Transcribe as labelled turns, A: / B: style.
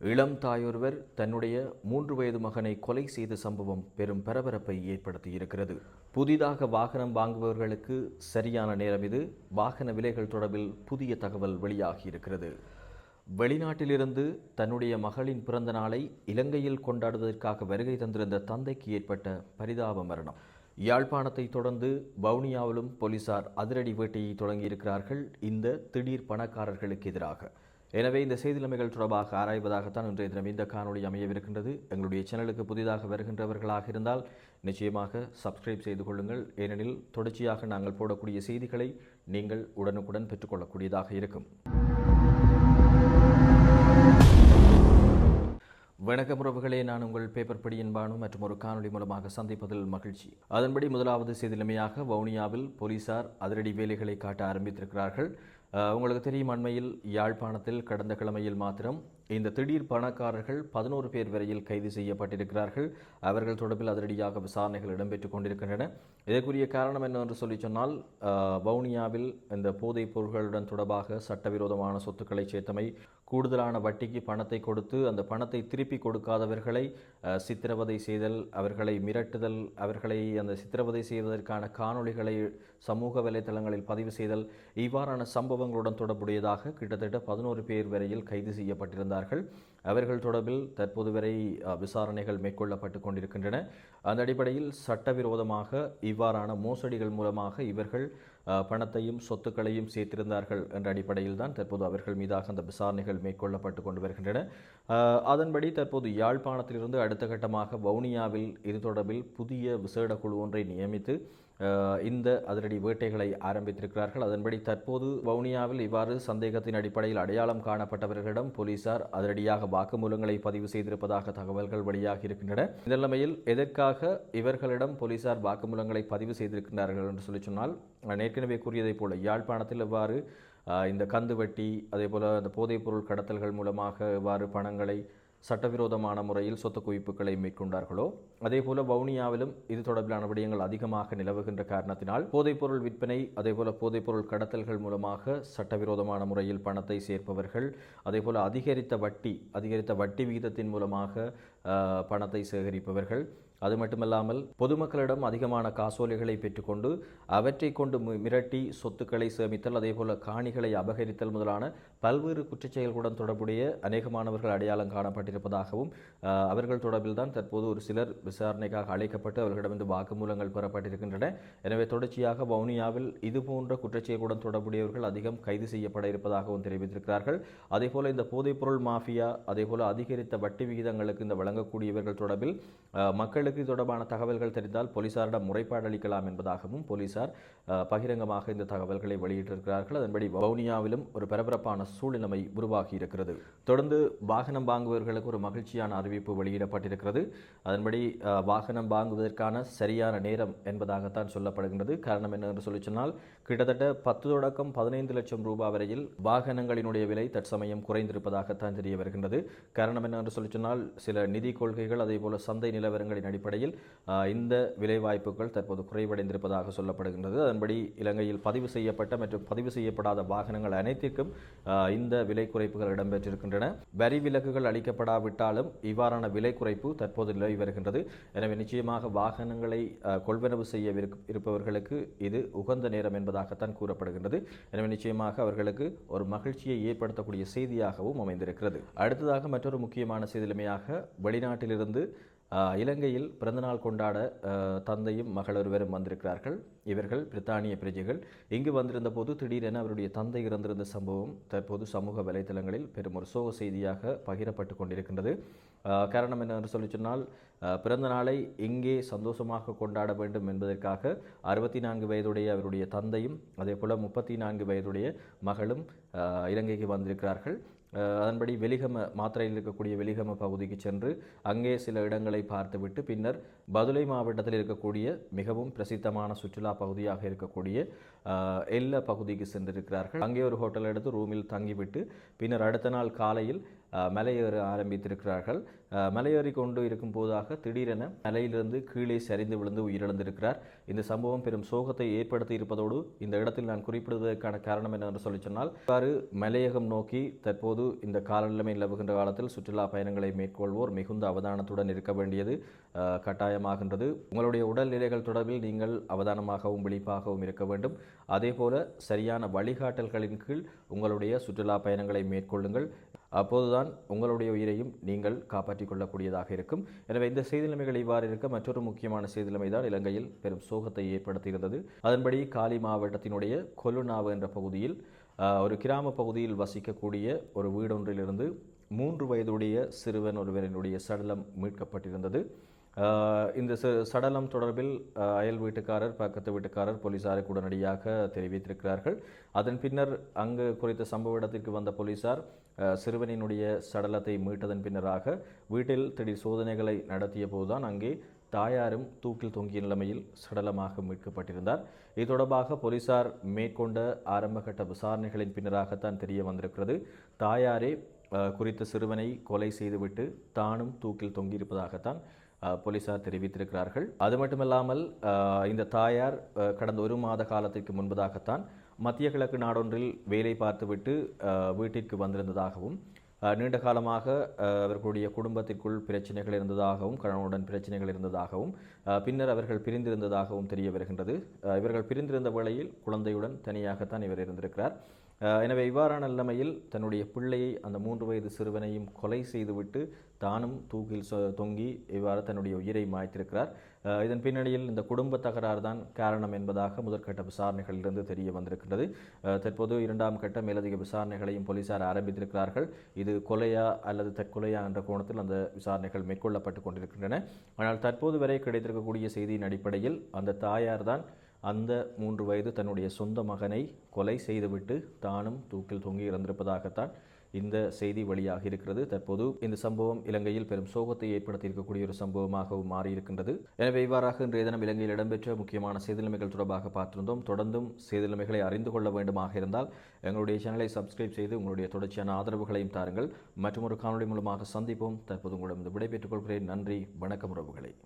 A: இளம் தாயொருவர் தன்னுடைய மூன்று வயது மகனை கொலை செய்த சம்பவம் பெரும் பரபரப்பை ஏற்படுத்தியிருக்கிறது. புதிதாக வாகனம் வாங்குபவர்களுக்கு சரியான நேரம் இது. வாகன விலைகள் தொடர்பில் புதிய தகவல் வெளியாகியிருக்கிறது. வெளிநாட்டிலிருந்து தன்னுடைய மகளின் பிறந்த நாளை இலங்கையில் கொண்டாடுவதற்காக வருகை தந்திருந்த தந்தைக்கு ஏற்பட்ட பரிதாப மரணம். யாழ்ப்பாணத்தை தொடர்ந்து வவுனியாவிலும் போலீசார் அதிரடி வேட்டையை தொடங்கியிருக்கிறார்கள். இந்த திடீர் பணக்காரர்களுக்கு எதிராக எனவே இந்த செய்திநிலைமைகள் தொடர்பாக ஆராய்வதாகத்தான் இன்றைய தினம் இந்த காணொளி அமையவிருக்கின்றது. எங்களுடைய சேனலுக்கு புதிதாக வருகின்றவர்களாக இருந்தால் நிச்சயமாக சப்ஸ்கிரைப் செய்து கொள்ளுங்கள். ஏனெனில் தொடர்ச்சியாக நாங்கள் போடக்கூடிய செய்திகளை நீங்கள் உடனுக்குடன் பெற்றுக்கொள்ளக்கூடியதாக இருக்கும். வணக்கம் உறவுகளே நான் உங்கள் பேப்பர் படியின் பானு மற்றும் ஒரு காணொளி மூலமாக சந்திப்பதில் மகிழ்ச்சி. அதன்படி முதலாவது செய்திலமையாக வவுனியாவில் போலீசார் அதிரடி வேலைகளை காட்ட ஆரம்பித்திருக்கிறார்கள். உங்களுக்கு தெரியும் அண்மையில் யாழ்ப்பாணத்தில் கடந்த கிழமையில் மாத்திரம் இந்த திடீர் பணக்காரர்கள் பதினோரு பேர் வரையில் கைது செய்யப்பட்டிருக்கிறார்கள். அவர்கள் தொடர்பில் அதிரடியாக விசாரணைகள் இடம்பெற்றுக் கொண்டிருக்கின்றன. இதற்குரிய காரணம் என்னவென்று சொல்லி சொன்னால் வவுனியாவில் இந்த போதைப் பொருட்களுடன் தொடர்பாக சட்டவிரோதமான சொத்துக்களை சேர்த்தமை கூடுதலான வட்டிக்கு பணத்தை கொடுத்து அந்த பணத்தை திருப்பி கொடுக்காதவர்களை சித்திரவதை செய்தல் அவர்களை மிரட்டுதல் அவர்களை அந்த சித்திரவதை செய்வதற்கான காணொளிகளை சமூக வலைதளங்களில் பதிவு செய்தல் இவ்வாறான சம்பவங்களுடன் தொடர்புடையதாக கிட்டத்தட்ட பதினோரு பேர் வரையில் கைது செய்யப்பட்டிருந்தார்கள். அவர்கள் தொடர்பில் தற்போது வரை விசாரணைகள் மேற்கொள்ளப்பட்டு கொண்டிருக்கின்றன. அந்த அடிப்படையில் சட்டவிரோதமாக இவ்வாறான மோசடிகள் மூலமாக இவர்கள் பணத்தையும் சொத்துக்களையும் சேர்த்திருந்தார்கள் என்ற அடிப்படையில் தான் தற்போது அவர்கள் மீதாக அந்த விசாரணைகள் மேற்கொள்ளப்பட்டு கொண்டு வருகின்றன. அதன்படி தற்போது யாழ்ப்பாணத்திலிருந்து அடுத்த கட்டமாக வவுனியாவில் இது தொடர்பில் புதிய விசேட குழு ஒன்றை நியமித்து இந்த அதிரடி வேட்டைகளை ஆரம்பித்திருக்கிறார்கள். அதன்படி தற்போது வவுனியாவில் இவ்வாறு சந்தேகத்தின் அடிப்படையில் அடையாளம் காணப்பட்டவர்களிடம் போலீசார் அதிரடியாக வாக்குமூலங்களை பதிவு செய்திருப்பதாக தகவல்கள் வெளியாகி இருக்கின்றன. இந்த நிலைமையில் எதற்காக இவர்களிடம் போலீசார் வாக்குமூலங்களை பதிவு செய்திருக்கிறார்கள் என்று சொல்லி சொன்னால் நான் ஏற்கனவே கூறியதைப் போல யாழ்ப்பாணத்தில் இவ்வாறு இந்த கந்து வட்டி அதே போல் அந்த போதைப்பொருள் கடத்தல்கள் மூலமாக இவ்வாறு பணங்களை சட்டவிரோதமான முறையில் சொத்து குவிப்புகளை மேற்கொண்டார்களோ அதே போல வவுனியாவிலும் இது தொடர்பிலான விடயங்கள் அதிகமாக நிலவுகின்ற காரணத்தினால் போதைப்பொருள் விற்பனை அதே போல போதைப்பொருள் கடத்தல்கள் மூலமாக சட்டவிரோதமான முறையில் பணத்தை சேர்ப்பவர்கள் அதே போல அதிகரித்த வட்டி அதிகரித்த வட்டி விகிதத்தின் மூலமாக பணத்தை சேகரிப்பவர்கள் அது மட்டுமல்லாமல் பொதுமக்களிடம் அதிகமான காசோலைகளை பெற்றுக்கொண்டு அவற்றை கொண்டு மிரட்டி சொத்துக்களை சேமித்தல் அதேபோல காணிகளை அபகரித்தல் முதலான பல்வேறு குற்றச்செயல்களுடன் தொடர்புடைய அநேகமானவர்கள் அடையாளம் காணப்பட்டிருப்பதாகவும் அவர்கள் தொடர்பில் தான் தற்போது ஒரு சிலர் விசாரணைக்காக அழைக்கப்பட்டு அவர்களிடமிருந்து வாக்குமூலங்கள் பெறப்பட்டிருக்கின்றன. எனவே தொடர்ச்சியாக வவுனியாவில் இதுபோன்ற குற்றச்செயல்களுடன் தொடர்புடையவர்கள் அதிகம் கைது செய்யப்பட இருப்பதாகவும் தெரிவித்திருக்கிறார்கள். அதேபோல இந்த போதைப்பொருள் மாஃபியா அதேபோல அதிகரித்த வட்டி விகிதங்களுக்கு இந்த வழங்கக்கூடியவர்கள் தொடர்பில் மக்கள் மக்களுக்கு இது தொடர்பான தகவல்கள் தெரிந்தால் போலீசாரிடம் முறைப்பாடு அளிக்கலாம் என்பதாகவும் போலீசார் பகிரங்கமாக இந்த தகவல்களை வெளியிட்டிருக்கிறார்கள். அதன்படி வவுனியாவிலும் ஒரு பரபரப்பான சூழ்நிலைமை உருவாகி இருக்கிறது தொடர்ந்து வாகனம் வாங்குபவர்களுக்கு ஒரு மகிழ்ச்சியான அறிவிப்பு வெளியிடப்பட்டிருக்கிறது. அதன்படி வாகனம் வாங்குவதற்கான சரியான நேரம் என்பதாகத்தான் சொல்லப்படுகின்றது. காரணம் என்ன என்று சொல்லி சொன்னால் கிட்டத்தட்ட பத்து தொடக்கம் பதினைந்து லட்சம் ரூபாய் வரையில் வாகனங்களினுடைய விலை தற்சமயம் குறைந்திருப்பதாகத்தான் தெரிய வருகின்றது. காரணம் என்ன என்று சொல்லி சொன்னால் சில நிதி கொள்கைகள் அதே போல சந்தை நிலவரங்களின் அடிப்படையில் இந்த விலை வாய்ப்புகள் தற்போது குறைவடைந்திருப்பதாக சொல்லப்படுகின்றது. அதன்படி இலங்கையில் பதிவு செய்யப்பட்ட மற்றும் பதிவு செய்யப்படாத வாகனங்கள் அனைத்திற்கும் இந்த விலை குறைப்புகள் இடம்பெற்றிருக்கின்றன. வரி விலக்குகள் அளிக்கப்படாவிட்டாலும் இவ்வாறான விலை குறைப்பு தற்போது நிலவி வருகின்றது. எனவே நிச்சயமாக வாகனங்களை கொள்வனவு செய்ய இருப்பவர்களுக்கு இது உகந்த நேரம் என்பதாகத்தான் கூறப்படுகின்றது. எனவே நிச்சயமாக அவர்களுக்கு ஒரு மகிழ்ச்சியை ஏற்படுத்தக்கூடிய செய்தியாகவும் அமைந்திருக்கிறது. அடுத்ததாக மற்றொரு முக்கியமான செய்திலுமையாக வெளிநாட்டிலிருந்து இலங்கையில் பிறந்தநாள் கொண்டாட தந்தையும் மகள் ஒருவரும் வந்திருக்கிறார்கள். இவர்கள் பிரித்தானிய பிரஜைகள். இங்கு வந்திருந்த போது திடீரென அவருடைய தந்தை இறந்திருந்த சம்பவம் தற்போது சமூக வலைத்தளங்களில் பெரும் ஒரு சோக செய்தியாக பகிரப்பட்டு கொண்டிருக்கின்றது. காரணம் என்னென்று சொல்லி சொன்னால் பிறந்த நாளை இங்கே சந்தோஷமாக கொண்டாட வேண்டும் என்பதற்காக அறுபத்தி நான்கு வயதுடைய அவருடைய தந்தையும் அதே போல் முப்பத்தி நான்கு வயதுடைய மகளும் இலங்கைக்கு வந்திருக்கிறார்கள். அதன்படி வெளிகம மாத்திரையில் இருக்கக்கூடிய வெளிகம பகுதிக்கு சென்று அங்கே சில இடங்களை பார்த்துவிட்டு பின்னர் பதுளை மாவட்டத்தில் இருக்கக்கூடிய மிகவும் பிரசித்தமான சுற்றுலா பகுதியாக இருக்கக்கூடிய எல்ல பகுதிக்கு சென்றிருக்கிறார்கள். அங்கே ஒரு ஹோட்டல் எடுத்து ரூமில் தங்கிவிட்டு பின்னர் அடுத்த நாள் காலையில் மலையேற ஆரம்பித்திருக்கிறார்கள். மலையேறி கொண்டு இருக்கும் போதாக திடீரென மலையிலிருந்து கீழே சரிந்து விழுந்து உயிரிழந்திருக்கிறார். இந்த சம்பவம் பெரும் சோகத்தை ஏற்படுத்தி இருப்பதோடு இந்த இடத்தில் நான் குறிப்பிடுவதற்கான காரணம் என்னவென்று சொல்லி சொன்னால் இவ்வாறு மலையகம் நோக்கி தற்போது இந்த காலநிலைமை நிலவுகின்ற காலத்தில் சுற்றுலா பயணங்களை மேற்கொள்வோர் மிகுந்த அவதானத்துடன் இருக்க வேண்டியது கட்டாயமாகின்றது. உங்களுடைய உடல்நிலைகள் தொடர்பில் நீங்கள் அவதானமாகவும் விழிப்பாகவும் இருக்க வேண்டும். அதேபோல சரியான வழிகாட்டல்களின் கீழ் உங்களுடைய சுற்றுலா பயணங்களை மேற்கொள்ளுங்கள். அப்போதுதான் உங்களுடைய உயிரையும் நீங்கள் காப்பாற்றிக் கொள்ளக்கூடியதாக இருக்கும். எனவே இந்த செய்தி நிலைமைகள் இவ்வாறு இருக்க மற்றொரு முக்கியமான செய்தி நிலைமை தான் இலங்கையில் பெரும் சோகத்தை ஏற்படுத்தியிருந்தது. அதன்படி காலி மாவட்டத்தினுடைய கொல்லுநாவு என்ற பகுதியில் ஒரு கிராம பகுதியில் வசிக்கக்கூடிய ஒரு வீடொன்றிலிருந்து மூன்று வயதுடைய சிறுவன் ஒருவரினுடைய சடலம் மீட்கப்பட்டிருந்தது. இந்த ச- சடலம் தொடர்பில் அயல் வீட்டுக்காரர் பக்கத்து வீட்டுக்காரர் போலீசாருக்கு உடனடியாக தெரிவித்திருக்கிறார்கள். அதன் பின்னர் அங்கு குறித்த சம்பவ இடத்திற்கு வந்த போலீசார் சிறுவனினுடைய சடலத்தை மீட்டதன் பின்னராக வீட்டில் திடீர் சோதனைகளை நடத்திய போதுதான் அங்கே தாயாரும் தூக்கில் தொங்கிய நிலைமையில் சடலமாக மீட்கப்பட்டிருந்தார். இது தொடர்பாக போலீசார் மேற்கொண்ட ஆரம்பகட்ட விசாரணைகளின் பின்னராகத்தான் தெரிய வந்திருக்கிறது. தாயாரே குறித்த சிறுவனை கொலை செய்துவிட்டு தானும் தூக்கில் தொங்கியிருப்பதாகத்தான் போலீசார் தெரிவித்திருக்கிறார்கள். அது மட்டுமல்லாமல் இந்த தாயார் கடந்த ஒரு மாத காலத்திற்கு முன்பதாகத்தான் மத்திய கிழக்கு நாடொன்றில் வேலை பார்த்துவிட்டு வீட்டிற்கு வந்திருந்ததாகவும் நீண்ட காலமாக அவர்களுடைய குடும்பத்திற்குள் பிரச்சனைகள் இருந்ததாகவும் கணவனுடன் பிரச்சனைகள் இருந்ததாகவும் பின்னர் அவர்கள் பிரிந்திருந்ததாகவும் தெரிய வருகின்றது. இவர்கள் பிரிந்திருந்த வேளையில் குழந்தையுடன் தனியாகத்தான் இவர் இருந்திருக்கிறார். எனவே இவ்வாறான நிலைமையில் தன்னுடைய பிள்ளையை அந்த மூன்று வயது சிறுவனையும் கொலை செய்துவிட்டு தானும் தூக்கில் சொ- தொங்கி இவ்வாறு தன்னுடைய உயிரை மாய்த்திருக்கிறார். இதன் பின்னணியில் இந்த குடும்ப தகராறு தான் காரணம் என்பதாக முதற்கட்ட விசாரணைகளிலிருந்து தெரிய வந்திருக்கின்றது. தற்போது இரண்டாம் கட்ட மேலதிக விசாரணைகளையும் போலீசார் ஆரம்பித்திருக்கிறார்கள். இது கொலையா அல்லது தற்கொலையா என்ற கோணத்தில் அந்த விசாரணைகள் மேற்கொள்ளப்பட்டு கொண்டிருக்கின்றன. ஆனால் தற்போது வரை கிடைத்திருக்கக்கூடிய செய்தியின் அடிப்படையில் அந்த தாயார் தான் அந்த மூன்று வயது தன்னுடைய சொந்த மகனை கொலை செய்துவிட்டு தானும் தூக்கில் தொங்கி இறந்திருப்பதாகத்தான் இந்த செய்தி வெளியாக இருக்கிறது. தற்போது இந்த சம்பவம் இலங்கையில் பெரும் சோகத்தை ஏற்படுத்தி இருக்கக்கூடிய ஒரு சம்பவமாகவும் மாறியிருக்கின்றது. எனவே இவ்வாறாக இன்றைய தினம் இலங்கையில் இடம்பெற்ற முக்கியமான செய்திநிலைமைகள் தொடர்பாக பார்த்திருந்தோம். தொடர்ந்தும் செய்திநிலைமைகளை அறிந்து கொள்ள வேண்டுமாக இருந்தால் எங்களுடைய சேனலை சப்ஸ்கிரைப் செய்து உங்களுடைய தொடர்ச்சியான ஆதரவுகளையும் தாருங்கள். மற்றும் ஒரு காணொலி மூலமாக சந்திப்போம். தற்போது உங்களிடம் விடைபெற்றுக் கொள்கிறேன். நன்றி. வணக்கம் உறவுகளை.